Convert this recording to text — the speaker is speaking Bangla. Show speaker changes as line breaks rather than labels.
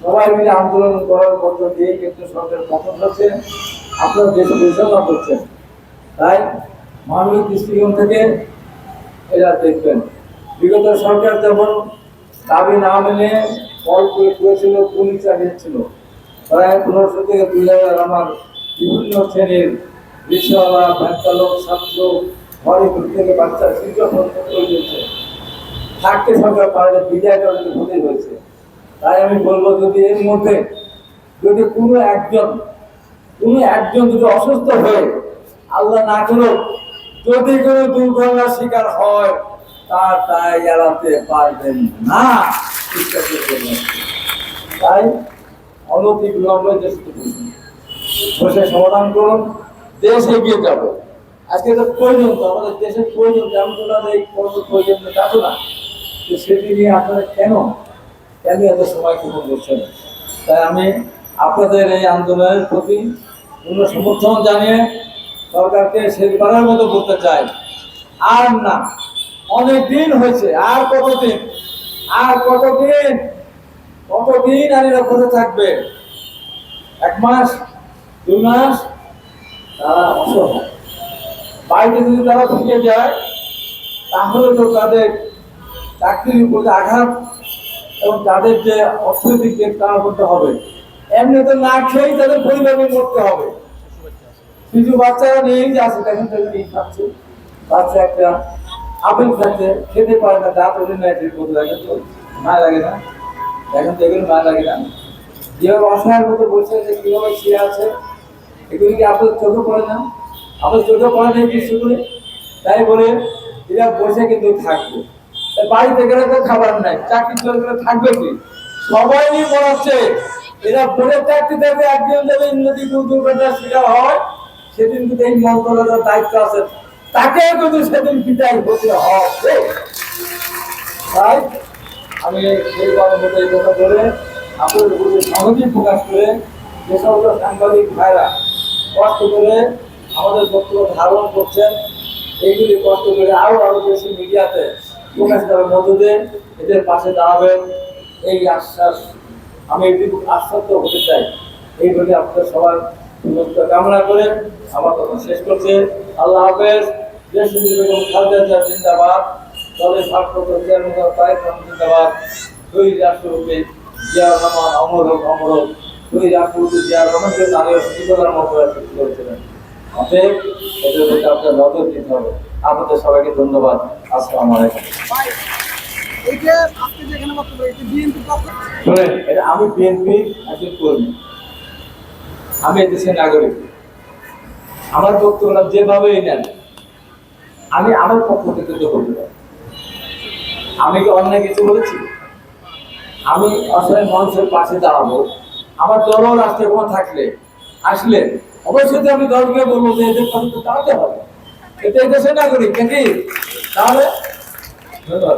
সবাই মিলে আন্দোলন করার মধ্য দিয়ে কিন্তু সরকার পতন হচ্ছে, আপনারা দেশ পরিচালনা করছেন তাই মানবিক দৃষ্টিকোণ থেকে এরা দেখবেন। বিগত সরকার যেমন দাবি না মেনে ফল করে করেছিল পুলিশ চালিয়েছিল প্রায় পনেরোশো থেকে দুই হাজার আমার বিভিন্ন শ্রেণির রিক্সাওয়ালা ভ্যান ছাত্র ঘরে থেকে বাচ্চা শিক্ষক থাকতে সরকার পারে বিদায় করার ভুলে হয়েছে তাই আমি বলব যদি এর মধ্যে যদি কোনো একজন কোনো একজন যদি অসুস্থ হয়ে আল্লাহ না করুক, যদি কোনো দুর্ঘটনার শিকার হয়, তার দায় এড়াতে পারবেন না। চেষ্টা। তাই অনতি বিলম্বে দেশ বসে সমাধান করুন। দেশ এগিয়ে যাবে। আজকে তো প্রয়োজন তো, আমাদের দেশের প্রয়োজন যেমন এই প্রয়োজন তা তো না। সেটি নিয়ে আপনারা কেন কেন এত সময় ক্ষেপণ করছেন? তাই আমি আপনাদের এই আন্দোলনের প্রতি পূর্ণ সমর্থন জানিয়ে সরকারকে শেষবারের মতো বলতে চাই, আর না, অনেক দিন হয়েছে, আর কতদিন? আর কতদিন? কতদিন আর এরা বসে থাকবে? এক মাস, দুই মাস? তারা বাইরে যদি তারা ঢুকে যায়, তাহলে তো তাদের চাকরির উপর আঘাত এবং তাদের যে অর্থনৈতিক দিক তার করতে হবে, এমনি তো না খেয়েই তাদের পরিবারকে করতে হবে। কিছু বাচ্চারা নিয়েই যে আছে, দেখেন তাদের খাচ্ছে। বাচ্চা একটা আপেল খাচ্ছে খেতে পারে না, দাঁত ওদের নেয় ঠিক করতে লাগে তো। মায় লাগে না? দেখেন তো এগুলো মায় লাগে না। যেভাবে অসহায়ের মতো বলছে যে কীভাবে শুয়ে আছে, এগুলি কি আপনার চোখে পড়ে না? আপনার চোখে পড়ে না কিছু করে তাই বলে এরা বসে কিন্তু থাকবে। বাড়িতে গেলে তো খাবার নাই, চাকরি চলে গেলে থাকবে কি? সবাই মনে এরা বলে চাকরি দেবে, একজন দেবে নদী দুর্ঘটনা শিকার হয়। সেদিন কিন্তু এই মন্ত্রণালয়ের দায়িত্ব আছে। তাকে কিন্তু সেদিন বিদায় হতে হবে। তাই আমি মতো এই কথা বলে আপনাদের প্রতি সহজে প্রকাশ করে যে সমস্ত সাংবাদিক ভাইরা কষ্ট করে আমাদের বক্তব্য ধারণ করছেন, এইগুলি কষ্ট করে আরও আরও বেশি মিডিয়াতে প্রকাশ করার মধ্য দিয়ে এদের পাশে দাঁড়াবেন। এই আশ্বাস, আমি এটুকু আশ্বস্ত হতে চাই। এই বলে আপনাদের সবার কামনা করে আমার কথা শেষ করছে। আল্লাহ হাফেজ। দেশ অমর হোক অমর হোক। সুন্দর মতো এদের প্রতি নজর দিতে হবে। আপনাদের সবাইকে ধন্যবাদ। আসসালামু আলাইকুম।
এই আজকে যেখানে বক্তব্য এটি বিএনপি পক্ষ?
এটা আমি বিএনপি একজন কর্মী। আমি নাগরিক। আমার বক্তব্য যেভাবেই নেন আমি আমার পক্ষ থেকে তো বলতে পারি। আমি কি অন্য কিছু বলেছি? আমি অসহায় মানুষের পাশে দাঁড়াবো। আমার দলও রাষ্ট্রে কোনো থাকলে আসলে অবশ্যই আমি দলকে বলব যে এদের পাশে দাঁড়াতে হবে। এটা দেশের নাগরিক নাকি? তাহলে ধন্যবাদ